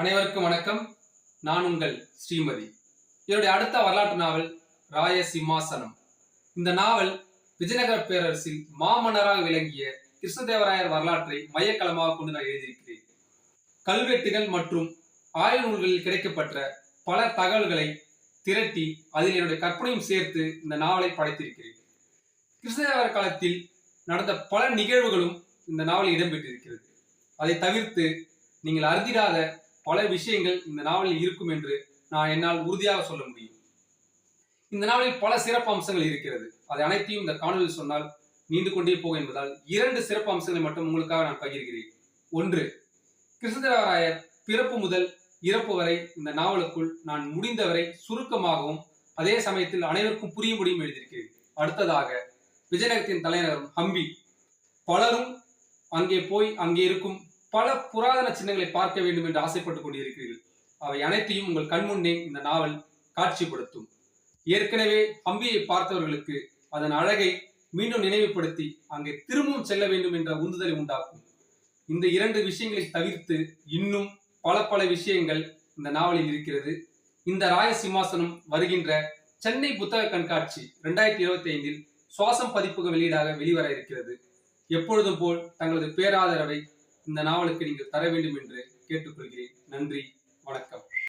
அனைவருக்கும் வணக்கம். நான் உங்கள் ஸ்ரீமதி. என்னுடைய அடுத்த வரலாற்று நாவல் ராய சிம்மாசனம். இந்த நாவல் விஜயநகர பேரரசில் மாமன்னராக விளங்கிய கிருஷ்ணதேவராயர் வரலாற்றை மையக்களமாக கொண்டு நான் எழுதியிருக்கிறேன். கல்வெட்டுகள் மற்றும் ஆய்வு நூல்களில் கிடைக்கப்பட்ட பல தகவல்களை திரட்டி அதில் என்னுடைய கற்பனையும் சேர்த்து இந்த நாவலை படைத்திருக்கிறேன். கிருஷ்ணதேவர காலத்தில் நடந்த பல நிகழ்வுகளும் இந்த நாவலில் இடம்பெற்றிருக்கிறது. அதை தவிர்த்து நீங்கள் அறிந்திராத பல விஷயங்கள் இந்த நாவலில் இருக்கும் என்று நான் என்னால் உறுதியாக சொல்ல முடியும். இந்த நாவலில் பல சிறப்பு அம்சங்கள் இருக்கிறது. அதை அனைத்தையும் இந்த காணொலியில் சொன்னால் நீண்டு கொண்டே போகும் என்பதால் இரண்டு சிறப்பு அம்சங்களை மட்டும் உங்களுக்காக நான் பகிர்கிறேன். ஒன்று கிருஷ்ணதேவராயர் பிறப்பு முதல் இறப்பு வரை இந்த நாவலுக்குள் நான் முடிந்தவரை சுருக்கமாகவும் அதே சமயத்தில் அனைவருக்கும் புரியும்படியும் எழுதியிருக்கிறேன். அடுத்ததாக விஜயநகரத்தின் தலைநகரம் ஹம்பி. பலரும் அங்கே போய் அங்கே இருக்கும் பல புராதன சின்னங்களை பார்க்க வேண்டும் என்று ஆசைப்பட்டுக் கொண்டிருக்கிறீர்கள். அவை அனைத்தையும் உங்கள் கண்முன்னே இந்த நாவல் காட்சிப்படுத்தும். ஏற்கனவே ஹம்பியை பார்த்தவர்களுக்கு அதன் அழகை மீண்டும் நினைவுபடுத்தி அங்கே திரும்பவும் செல்ல வேண்டும் என்ற உந்துதலை உண்டாக்கும். இந்த இரண்டு விஷயங்களை தவிர்த்து இன்னும் பல பல விஷயங்கள் இந்த நாவலில் இருக்கிறது. இந்த ராய சிம்மாசனம் வருகின்ற சென்னை புத்தக கண்காட்சி ரெண்டாயிரத்தி இருபத்தி ஐந்தில் சுவாசம் பதிப்புக வெளியீடாக வெளிவர இருக்கிறது. எப்பொழுதும் போல் தங்களது பேராதரவை இந்த நாவலுக்கு நீங்கள் தர வேண்டும் என்று கேட்டுக்கொள்கிறேன். நன்றி வணக்கம்.